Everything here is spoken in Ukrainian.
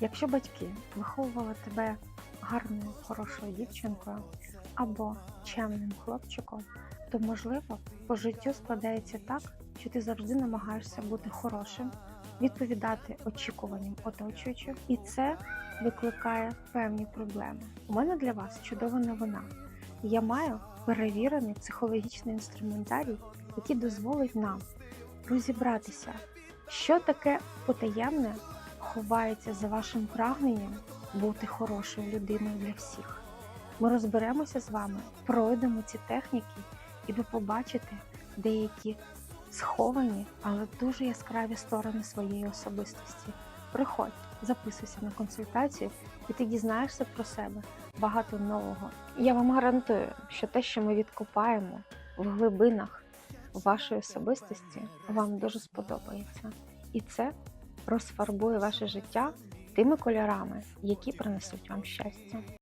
Якщо батьки виховували тебе гарною, хорошою дівчинкою або чемним хлопчиком, то можливо по життю складається так, що ти завжди намагаєшся бути хорошим, відповідати очікуванням оточуючих, і це викликає певні проблеми. У мене для вас чудова новина. Я маю перевірений психологічний інструментарій, який дозволить нам розібратися, що таке потаємне ховається за вашим прагненням бути хорошою людиною для всіх. Ми розберемося з вами, пройдемо ці техніки, і ви побачите деякі сховані, але дуже яскраві сторони своєї особистості. Приходь, записуйся на консультацію, і ти дізнаєшся про себе багато нового. Я вам гарантую, що те, що ми відкопаємо в глибинах вашої особистості, вам дуже сподобається. І це розфарбує ваше життя тими кольорами, які принесуть вам щастя.